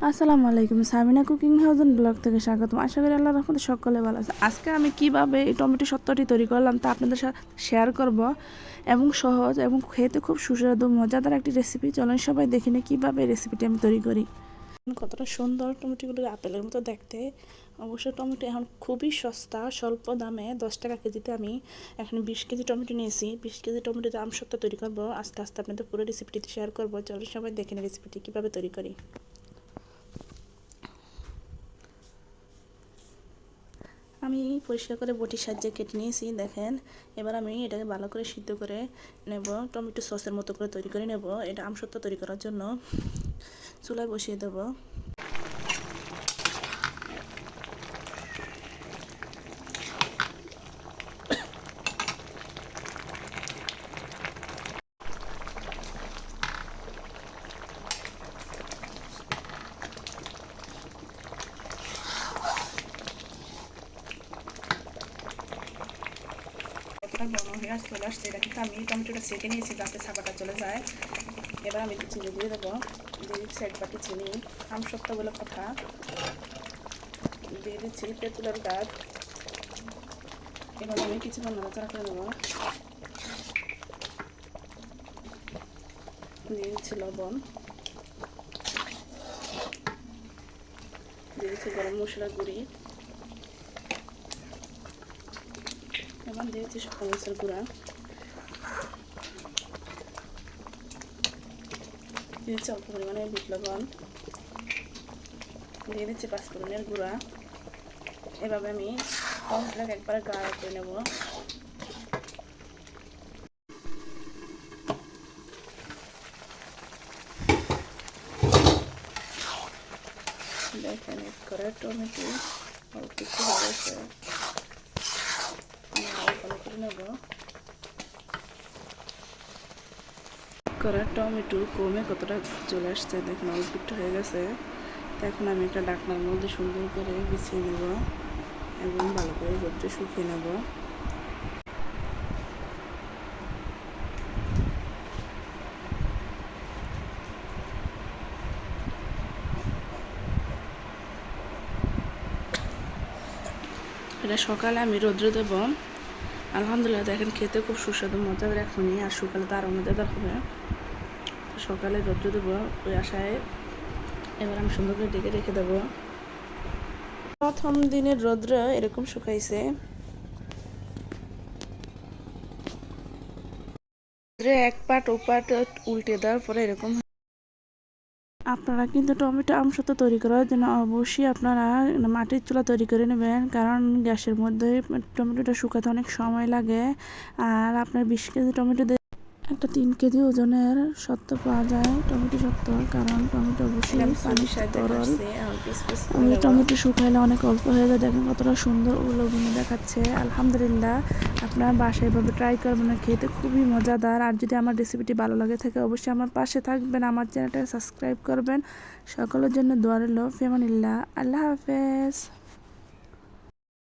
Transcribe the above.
আসসালামু আলাইকুম, Samina cooking Huijsen blog থেকে স্বাগতম। আশা করি আল্লাহ রহমতে সকলে ভালো আছে। আজকে আমি কীভাবে এই টমেটো সত্তরটি তৈরি করলাম তা আপনাদের সাথে শেয়ার করব এবং সহজ এবং খেতে খুব সুস্বাদু, মজাদার একটি রেসিপি চলেন সবাই দেখি না কীভাবে রেসিপিটি আমি তৈরি করি। কতটা সুন্দর টমেটোগুলো আপেলের মতো দেখতে। অবশ্য টমেটো এখন খুবই সস্তা, স্বল্প দামে দশ টাকা কেজিতে আমি এখন বিশ কেজি টমেটো নিয়েছি। বিশ কেজি টমেটো আম সত্তা তৈরি করব। আস্তে আস্তে আপনাদের পুরো রেসিপিটি শেয়ার করব। চলেন সবাই দেখে রেসিপিটি কীভাবে তৈরি করি। আমি পরিষ্কার করে বটির সাহায্যে কেটে নিয়েছি, দেখেন। এবার আমি এটাকে ভালো করে সিদ্ধ করে নেব, টমেটো সসের মতো করে তৈরি করে নেব। এটা আমসত্ব তৈরি করার জন্য চুলায় বসিয়ে দেব। কতটা গরম হয়ে আস চলে আসছে এটা কিন্তু আমি টমেটোটা ছেঁকে নিয়েছি, যাতে ছাপাটা চলে যায়। এবার আমি একটু চিনি দিয়ে দেবো। দিয়ে দিচ্ছি এক বাটি চিনি। আম সপ্তাহ বলে কথা। দিয়ে দিচ্ছি তেঁতুলের গাছ। এবার আমি কিছুক্ষণ নাড়াচাড়া করে নেব। দিয়ে দিচ্ছি লবণ। দিয়ে দিচ্ছি গরম মশলা গুঁড়ি। এবার দিয়েছি শুকনো মরিচের গুঁড়া দিয়েছি অল্প পরিমাণে বিট লবণ দিয়ে দিচ্ছি পাঁচফোড়নের গুঁড়া এভাবে আমি মশলাকে একবারে গাঢ় করে নেব দেখেন করে টমেটো অল্প একটু হয়েছে নেব। করা টমেটো কমে কতটা চলে আসছে? দেখুন অল্প একটু হয়ে গেছে। এখন আমি একটা ডাকনার মধ্যে সুন্দর করে বিছিয়ে নেব এবং ভালো করে রোদ্রে শুকিয়ে নেব। এটা সকালে আমি রোদ্রে দেবো। আলহামদুলিল্লাহ, দেখেন খেতে খুব সুস্বাদু মজাদার এখনই, আর সকালে তো আরও মজাদার হবে সকালে রোদ্র দেবো, ওই আশায়। এবার আমি সুন্দর করে ডেকে রেখে দেবো। প্রথম দিনের রৌদ্র এরকম শুকাইছে। এক পাট, ও পাট উল্টে দেওয়ার পরে এরকম আপনারা কিন্তু টমেটো আমসত্ব তৈরি করার জন্য অবশ্যই আপনারা মাটির চুলা তৈরি করে নেবেন, কারণ গ্যাসের মধ্যে টমেটোটা শুকাতে অনেক সময় লাগে। আর আপনার বিশ কেজি টমেটো একটা তিন কেজি ওজনের সত্ত্ব পাওয়া যায় টমেটো সত্ত্ব কারণ টমেটো অবশ্যই পানি তরল আমি টমেটো শুকাইলে অনেক অল্প হয়ে যায় দেখেন কতটা সুন্দর উলগ্ন দেখাচ্ছে। আলহামদুলিল্লাহ আপনার বাসায় এভাবে ট্রাই করবেন খেতে খুবই মজাদার। আর যদি আমার রেসিপিটি ভালো লাগে থাকে অবশ্যই আমার পাশে থাকবেন আমার চ্যানেলটাকে সাবস্ক্রাইব করবেন। সকলের জন্য দোয়ারের লো ফেমানিল্লাহ আল্লাহ হাফেজ।